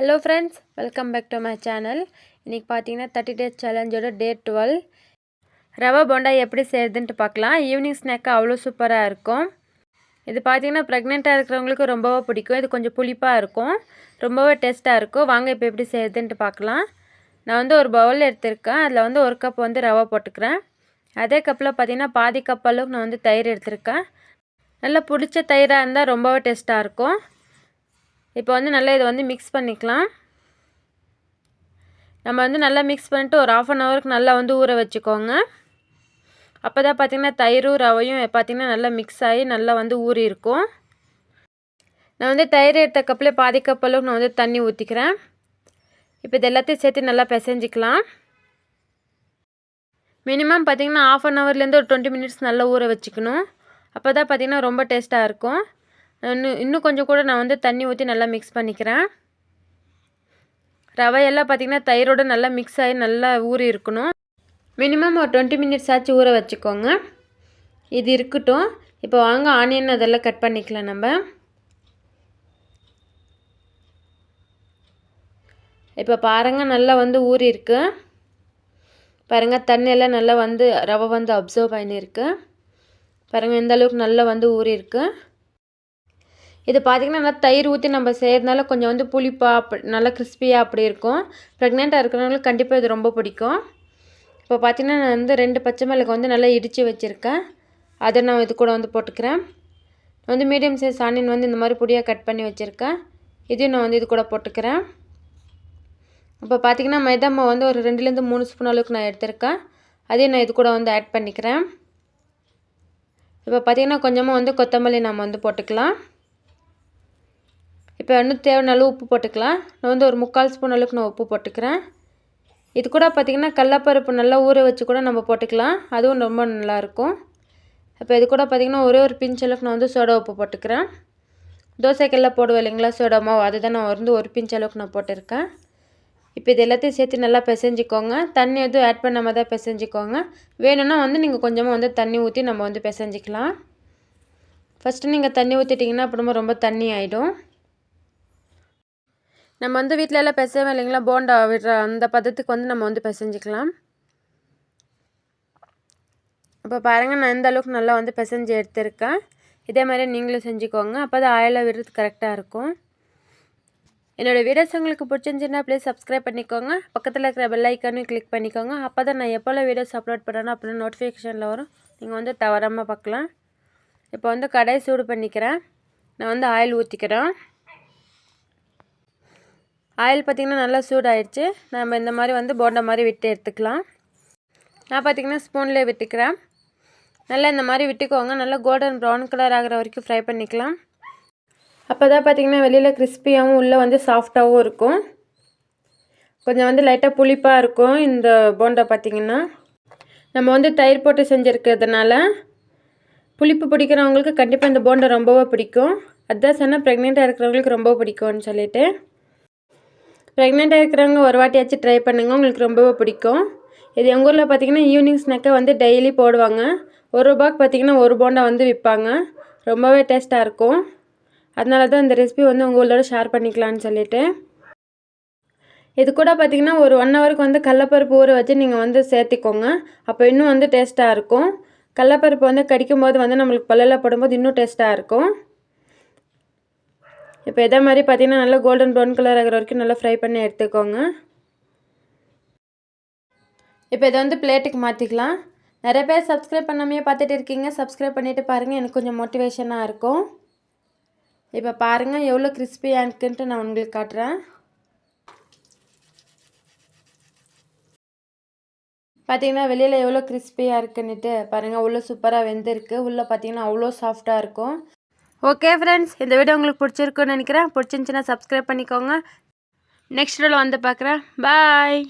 Hello friends welcome back to my channel இன்றைக்கி பார்த்தீங்கன்னா thirty days சேலஞ்சோட டே டுவெல் ரவை போண்டா எப்படி செய்யுதுன்ட்டு பார்க்கலாம் ஈவினிங் ஸ்நாக்கு அவ்வளோ சூப்பராக இருக்கும். இது பார்த்தீங்கன்னா ப்ரெக்னெண்ட்டாக இருக்கிறவங்களுக்கு ரொம்பவே பிடிக்கும். இது கொஞ்சம் புளிப்பாக இருக்கும். ரொம்பவே டேஸ்ட்டாக இருக்கும். வாங்க இப்போ எப்படி செய்யுதுன்ட்டு பார்க்கலாம் நான் வந்து ஒரு பவுல் எடுத்திருக்கேன். அதில் வந்து ஒரு கப் வந்து ரவை போட்டுக்கிறேன். அதே கப்பில் பார்த்தீங்கன்னா பாதி கப் அளவுக்கு நான் வந்து தயிர் எடுத்திருக்கேன். நல்லா பிடிச்ச தயிராக இருந்தால் ரொம்பவே டேஸ்ட்டாக இருக்கும். இப்போ வந்து நல்லா இதை வந்து மிக்ஸ் பண்ணிக்கலாம். நம்ம வந்து நல்லா மிக்ஸ் பண்ணிட்டு ஒரு ஆஃப் அன் ஹவருக்கு நல்லா வந்து ஊற வச்சுக்கோங்க. அப்போ தான் பார்த்திங்கன்னா தயிரும் ரவையும் பார்த்திங்கன்னா நல்லா மிக்ஸ் ஆகி நல்லா வந்து ஊறி இருக்கும். நான் வந்து தயிர் எடுத்த கப்பில் பாதி கப் அளவுக்கு நான் வந்து தண்ணி ஊற்றிக்கிறேன் இப்போ இது எல்லாத்தையும் சேர்த்து நல்லா பிசைஞ்சிக்கலாம். மினிமம் பார்த்திங்கன்னா ஆஃப் அன் ஹவர்லேருந்து ஒரு டுவெண்ட்டி மினிட்ஸ் நல்லா ஊற வச்சுக்கணும். அப்போ தான் பார்த்திங்கன்னா ரொம்ப டேஸ்ட்டாக இருக்கும். இன்னும் இன்னும் கொஞ்சம் கூட நான் வந்து தண்ணி ஊற்றி நல்லா மிக்ஸ் பண்ணிக்கிறேன். ரவையெல்லாம் பார்த்திங்கன்னா தயிரோடு நல்லா மிக்ஸ் ஆகி நல்லா ஊறி இருக்கணும். மினிமம் ஒரு டுவெண்ட்டி மினிட்ஸ் ஆச்சு ஊற வச்சுக்கோங்க. இது இருக்கட்டும். இப்போ வாங்க ஆனியன் அதெல்லாம் கட் பண்ணிக்கலாம் நம்ம. இப்போ பாருங்கள் நல்லா வந்து ஊறி இருக்கு. பாருங்கள் தண்ணியெல்லாம் நல்லா வந்து ரவை வந்து அப்சர்வ் பண்ணியிருக்கு பாருங்கள் எந்த அளவுக்கு நல்லா வந்து ஊறி இருக்குது இது பார்த்திங்கன்னா நல்லா தயிர் ஊற்றி நம்ம செய்கிறதுனால கொஞ்சம் வந்து புளிப்பாக அப்படி நல்லா கிறிஸ்பியாக அப்படி இருக்கும். ப்ரெக்னெண்ட்டாக இருக்கிறவங்களுக்கு கண்டிப்பாக இது ரொம்ப பிடிக்கும். இப்போ பார்த்திங்கன்னா நான் வந்து ரெண்டு பச்சை மிளகு வந்து நல்லா இடித்து வச்சுருக்கேன். அதை நான் இது கூட வந்து போட்டுக்கிறேன். வந்து மீடியம் சைஸ் ஆனியன் வந்து இந்த மாதிரி பொடியாக கட் பண்ணி வச்சுருக்கேன். இதையும் நான் வந்து இது கூட போட்டுக்கிறேன். இப்போ பார்த்திங்கன்னா மைதாமா வந்து ஒரு ரெண்டுலேருந்து மூணு ஸ்பூன் அளவுக்கு நான் எடுத்திருக்கேன். அதையும் நான் இது கூட வந்து ஆட் பண்ணிக்கிறேன். இப்போ பார்த்திங்கன்னா கொஞ்சமாக வந்து கொத்தமல்லி நம்ம வந்து போட்டுக்கலாம். இப்போ இன்னும் தேவையான அளவு உப்பு போட்டுக்கலாம். நான் வந்து ஒரு முக்கால் ஸ்பூன் அளவுக்கு நான் உப்பு போட்டுக்கிறேன். இது கூட பார்த்திங்கன்னா கடலப்பருப்பு நல்லா ஊற வச்சு கூட நம்ம போட்டுக்கலாம். அதுவும் ரொம்ப நல்லாயிருக்கும். இப்போ இது கூட பார்த்திங்கன்னா ஒரே ஒரு பிஞ்ச் அளவுக்கு நான் வந்து சோடா உப்பு போட்டுக்கிறேன். தோசைக்கெல்லாம் போடுவேன் இல்லைங்களா சோடா மாவு? அதுதான் நான் வந்து ஒரு பிஞ்ச் அளவுக்கு நான் போட்டிருக்கேன். இப்போ இது எல்லாத்தையும் சேர்த்து நல்லா பிசைஞ்சிக்கோங்க. தண்ணி எதுவும் ஆட் பண்ணாமல் தான் பிசைஞ்சிக்கோங்க. வேணும்னா வந்து நீங்கள் கொஞ்சமாக வந்து தண்ணி ஊற்றி நம்ம வந்து பிசைஞ்சிக்கலாம். ஃபஸ்ட்டு நீங்கள் தண்ணி ஊற்றிட்டிங்கன்னா அப்புறமா ரொம்ப தண்ணி ஆகிடும் நம்ம வந்து வீட்டில் எல்லாம் பிசைவோம் இல்லைங்களா? போண்டா விடுற அந்த பதத்துக்கு வந்து நம்ம வந்து பிசைஞ்சிக்கலாம். அப்போ பாருங்கள் நான் எந்த அளவுக்கு நல்லா வந்து பிசைஞ்சு எடுத்திருக்கேன். இதே மாதிரி நீங்களும் செஞ்சுக்கோங்க. அப்போ தான் ஆயிலாக விடுறது கரெக்டாக இருக்கும். என்னோடய வீடியோஸ் உங்களுக்கு பிடிச்சிருந்துச்சின்னா ப்ளீஸ் சப்ஸ்கிரைப் பண்ணிக்கோங்க. பக்கத்தில் இருக்கிற பெல் கிளிக் பண்ணிக்கோங்க. அப்போ தான் நான் எப்போல்லாம் வீடியோஸ் அப்லோட் பண்ணுறேனோ அப்படின்னு நோட்டிஃபிகேஷனில் வரும். நீங்கள் வந்து தவறாமல் பார்க்கலாம். இப்போ வந்து கடையை சூடு பண்ணிக்கிறேன். நான் வந்து ஆயில் ஊற்றிக்கிறேன் ஆயில் பார்த்திங்கன்னா நல்லா சூடாயிடுச்சு. நம்ம இந்த மாதிரி வந்து போண்டா மாதிரி விட்டு எடுத்துக்கலாம். நான் பார்த்திங்கன்னா ஸ்பூன்லேயே விட்டுக்கிறேன். நல்லா இந்த மாதிரி விட்டுக்கோங்க. நல்லா கோல்டன் ப்ரௌன் கலர் ஆகிற வரைக்கும் ஃப்ரை பண்ணிக்கலாம். அப்போ தான் பார்த்திங்கன்னா வெளியில் கிறிஸ்பியாகவும் உள்ளே வந்து சாஃப்டாகவும் இருக்கும். கொஞ்சம் வந்து லைட்டாக புளிப்பாக இருக்கும் இந்த போண்டா பார்த்திங்கன்னா நம்ம வந்து தயிர் போட்டு செஞ்சுருக்கிறதுனால புளிப்பு பிடிக்கிறவங்களுக்கு கண்டிப்பாக இந்த போண்டா ரொம்பவே பிடிக்கும். அதுதான் சொன்னால் ப்ரெக்னெண்ட்டாக இருக்கிறவங்களுக்கு ரொம்ப பிடிக்கும்னு சொல்லிவிட்டு ப்ரெக்னெண்ட்டாக இருக்கிறவங்க ஒரு வாட்டியாச்சும் ட்ரை பண்ணுங்கள் உங்களுக்கு ரொம்பவே பிடிக்கும். இது எங்கள் ஊரில் பார்த்திங்கன்னா ஈவினிங் ஸ்நாக்கை வந்து டெய்லி போடுவாங்க. ஒரு ரூபாய்க்கு பார்த்திங்கன்னா ஒரு போண்டா வந்து விற்பாங்க ரொம்பவே டேஸ்ட்டாக இருக்கும். அதனால தான் இந்த ரெசிபி வந்து உங்கள் ஊரில் ஷேர் பண்ணிக்கலான்னு சொல்லிவிட்டு இது கூட பார்த்திங்கன்னா ஒரு ஒன் ஹவருக்கு வந்து கடலப்பருப்பு ஊற வச்சு நீங்கள் வந்து சேர்த்திக்கோங்க. அப்போ இன்னும் வந்து டேஸ்ட்டாக இருக்கும். கடலப்பருப்பு வந்து கடிக்கும் போது வந்து நம்மளுக்கு பல்லில் போடும்போது இன்னும் டேஸ்ட்டாக இருக்கும். இப்போ இதே மாதிரி பார்த்தீங்கன்னா நல்லா கோல்டன் ப்ரௌன் கலர் ஆகிற வரைக்கும் நல்லா ஃப்ரை பண்ணி எடுத்துக்கோங்க. இப்போ இதை வந்து பிளேட்டுக்கு மாற்றிக்கலாம் நிறைய பேர் சப்ஸ்கிரைப் பண்ணாமையே பார்த்துட்டு இருக்கீங்க. சப்ஸ்கிரைப் பண்ணிவிட்டு பாருங்கள் எனக்கு கொஞ்சம் மோட்டிவேஷனாக இருக்கும். இப்போ பாருங்கள் எவ்வளோ கிறிஸ்பியாக இருக்குன்ட்டு நான் உங்களுக்கு காட்டுறேன். பார்த்தீங்கன்னா வெளியில் எவ்வளோ கிறிஸ்பியாக இருக்குன்னுட்டு பாருங்கள் அவ்வளோ சூப்பராக வெந்திருக்கு. உள்ளே பார்த்தீங்கன்னா அவ்வளோ சாஃப்டாக இருக்கும். ஓகே ஃப்ரெண்ட்ஸ் இந்த வீடியோ உங்களுக்கு பிடிச்சிருக்குன்னு நினைக்கிறேன். பிடிச்சிருந்துச்சின்னா சப்ஸ்கிரைப் பண்ணிக்கோங்க. நெக்ஸ்ட் வீடியோவில் வந்து பார்க்குறேன். பாய்